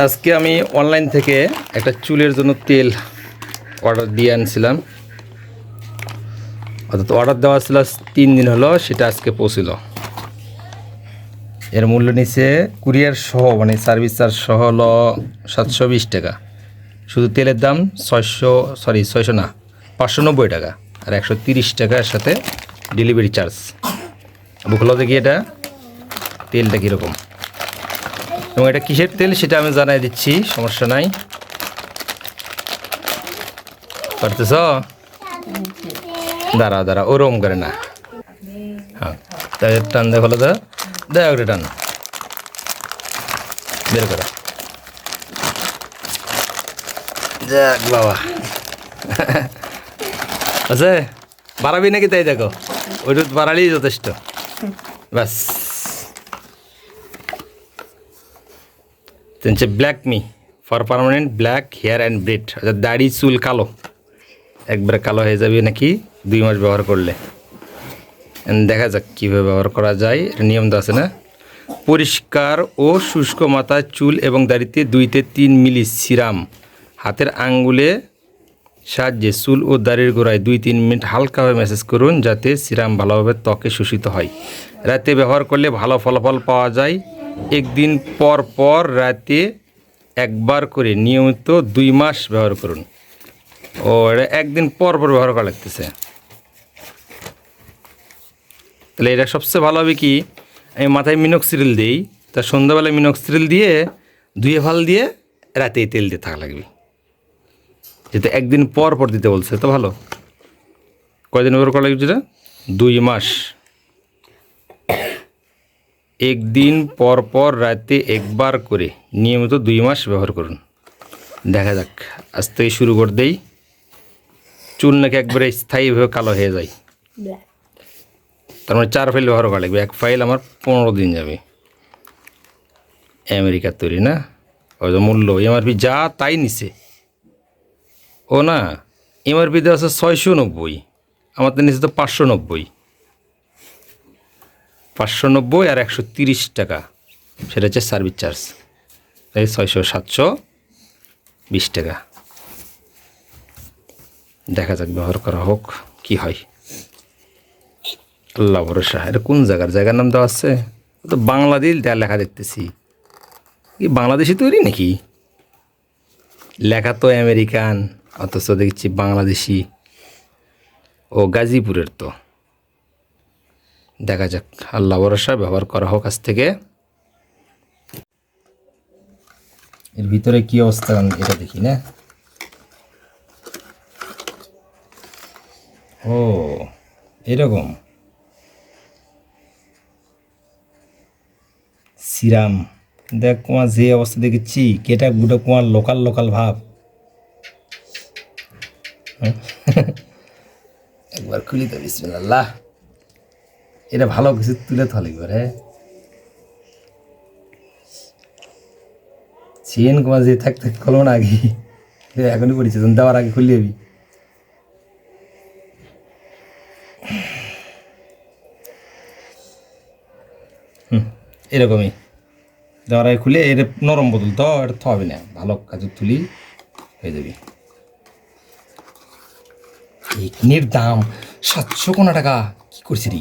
আজকে আমি অনলাইন থেকে একটা চুলের জন্য তেল অর্ডার দিয়ে আনছিলাম। অর্থাৎ অর্ডার দেওয়া ছিল তিন দিন হলো, সেটা আজকে পৌঁছিল। এর মূল্য নিচে কুরিয়ার সহ মানে সার্ভিস চার্জ সহ হলো সাতশো বিশ টাকা। শুধু তেলের দাম ছয়শো সরি ছয়শো না, পাঁচশো নব্বই টাকা আর একশো তিরিশ টাকার সাথে ডেলিভারি চার্জ বুকলো দেখি এটা, তেলটা কীরকম। এবং এটা কিসের তেল সেটা আমি জানাই দিচ্ছি, সমস্যা নাই। পারতেছ? দাঁড়া দাঁড়া, ওরম করে না। হ্যাঁ তাই টান দেখো দা দেখ টান। বের করো। যাক, বাবা। আছে? বাড়াবি নাকি তাই দেখো? ওইটু বাড়ালেই যথেষ্ট। ব্যাস। হচ্ছে black me for permanent black hair and beard অর্থাৎ দাড়ি, চুল কালো। একবারে কালো হয়ে যাবে নাকি দুই মাস ব্যবহার করলে। দেখা যাক কীভাবে ব্যবহার করা যায়। এটা নিয়ম তো আছে না? পরিষ্কার ও শুষ্ক মাথায় চুল এবং দাড়িতে দুইতে তিন মিলি সিরাম। হাতের আঙ্গুলে সাহায্যে চুল ও দাড়ির গোড়ায় দুই তিন মিনিট হালকাভাবে ম্যাসেজ করুন যাতে সিরাম ভালোভাবে ত্বকে শোষিত হয়। রাতে ব্যবহার করলে ভালো ফলাফল পাওয়া যায়। একদিন পর পর রাতে একবার করে নিয়মিত দুই মাস ব্যবহার করুন। ও একদিন পর পর ব্যবহার করা লাগতেছে। তাহলে এটা সবচেয়ে ভালো হবে কি, আমি মাথায় মিনক্সিরিল দিই, তা সন্ধ্যাবেলায় মিনক্সিরিল দিয়ে ধুয়ে ভালো দিয়ে রাতে তেল দিয়ে থাকা লাগবে। যেটা একদিন পর পর দিতে বলছে, তো ভালো। কয়দিন ব্যবহার করা লাগবে যেটা? দুই মাস। একদিন পর পর রাতে একবার করে নিয়মিত দুই মাস ব্যবহার করুন। দেখা যাক, আজ থেকে শুরু করে দেই। চুল নাকি একবারে স্থায়ীভাবে কালো হয়ে যায়। তার মানে চার ফাইল ব্যবহার করা লাগবে। এক ফাইল আমার পনেরো দিন যাবে। আমেরিকার তৈরি না? ওই মূল্য। এমআরপি যা তাই নিছে। ও না এমআরপিতে আছে ছয়শো নব্বই। আমার তো নিচে তো পাঁচশো নব্বই। পাঁচশো নব্বই আর একশো তিরিশ টাকা। সেটা হচ্ছে সার্ভিস চার্জ এই ছয়শো সাতশো বিশ টাকা। দেখা যাক, ব্যবহার করা হোক, কি হয়। আল্লাহ ভরসা। এটা কোন জায়গার? জায়গার নাম দেওয়া আছে? তো বাংলাদেশ দেওয়ার লেখা দেখতেছি। কি বাংলাদেশি তৈরি নাকি? লেখা তো আমেরিকান, অথচ দেখছি বাংলাদেশি। ও গাজীপুরের তো। দেখা যাক। আল্লাহ ভরসা ব্যবহার করা হোক আজ থেকে। এর ভিতরে কি অবস্থা এটা দেখি না। ও, এরকম। সিরাম। দেখ কুমার, যে অবস্থা দেখেছি, কেটা গুটো কুমার লোকাল লোকাল ভাব। হুম? একবার খুলি তো, বিসমিল্লাহ। এটা ভালো কিছু তুলে একবার হ্যাঁ চেন কুমার যে থাক থাক খোলো না আগে এখনই পড়েছে দেওয়ার আগে খুলে যাবি হুম, এরকমই। দেওয়ার আগে খুলে, এটা নরম বোতল তো, এটা তো হবে না। ভালো কাজে তুলি হয়ে যাবে। এখানের দাম সাতশো কোনো টাকা। কি করছি রে?